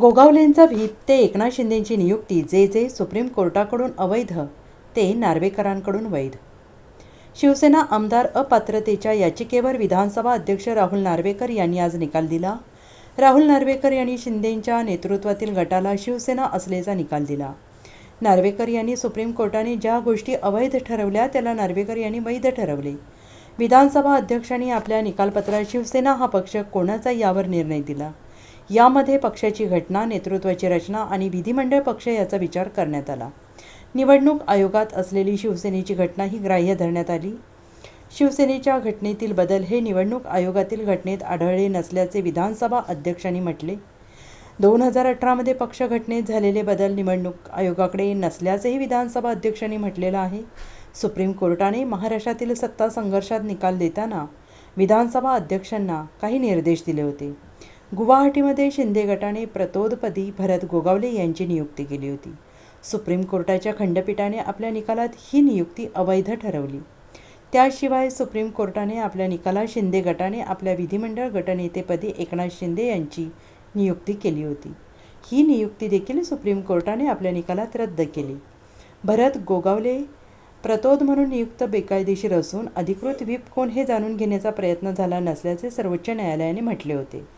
गोगावलेंचा whip ते एकनाथ शिंदेंची नियुक्ती जे जे सुप्रीम कोर्टाकडून अवैध ते नार्वेकरांकडून वैध. शिवसेना आमदार अपात्रतेच्या याचिकेवर विधानसभा अध्यक्ष राहुल नार्वेकर यांनी आज निकाल दिला. राहुल नार्वेकर यांनी शिंदेंच्या नेतृत्वातील गटाला शिवसेना असल्याचा निकाल दिला. नार्वेकर यांनी सुप्रीम कोर्टाने ज्या गोष्टी अवैध ठरवल्या त्याला नार्वेकर यांनी वैध ठरवले. विधानसभा अध्यक्षांनी आपल्या निकालपत्रात शिवसेना हा पक्ष कोणाचा यावर निर्णय दिला? यामध्ये पक्षाची घटना नेतृत्वाची रचना आणि विधिमंडळ पक्ष याचा विचार करण्यात आला. निवडणूक आयोगात असलेली शिवसेनेची घटना ही ग्राह्य धरण्यात आली. शिवसेनेच्या घटनेतील बदल हे निवडणूक आयोगातील घटनेत आढळले नसल्याचे विधानसभा अध्यक्षांनी म्हटले. दोन हजार अठरामध्ये पक्ष घटनेत झालेले बदल निवडणूक आयोगाकडे नसल्याचेही विधानसभा अध्यक्षांनी म्हटलेलं आहे. सुप्रीम कोर्टाने महाराष्ट्रातील सत्ता संघर्षात निकाल देताना विधानसभा अध्यक्षांना काही निर्देश दिले होते. गुवाहाटीमध्ये शिंदे गटाने प्रतोदपदी भरत गोगावले यांची नियुक्ती केली होती. सुप्रीम कोर्टाच्या खंडपीठाने आपल्या निकालात ही नियुक्ती अवैध ठरवली. त्याशिवाय सुप्रीम कोर्टाने आपल्या निकालात शिंदे गटाने आपल्या विधिमंडळ गटनेतेपदी एकनाथ शिंदे यांची नियुक्ती केली होती. ही नियुक्ती देखील सुप्रीम कोर्टाने आपल्या निकालात रद्द केली. भरत गोगावले प्रतोद म्हणून नियुक्त बेकायदेशीर असून अधिकृत व्हीप कोण हे जाणून घेण्याचा प्रयत्न झाला नसल्याचे सर्वोच्च न्यायालयाने म्हटले होते.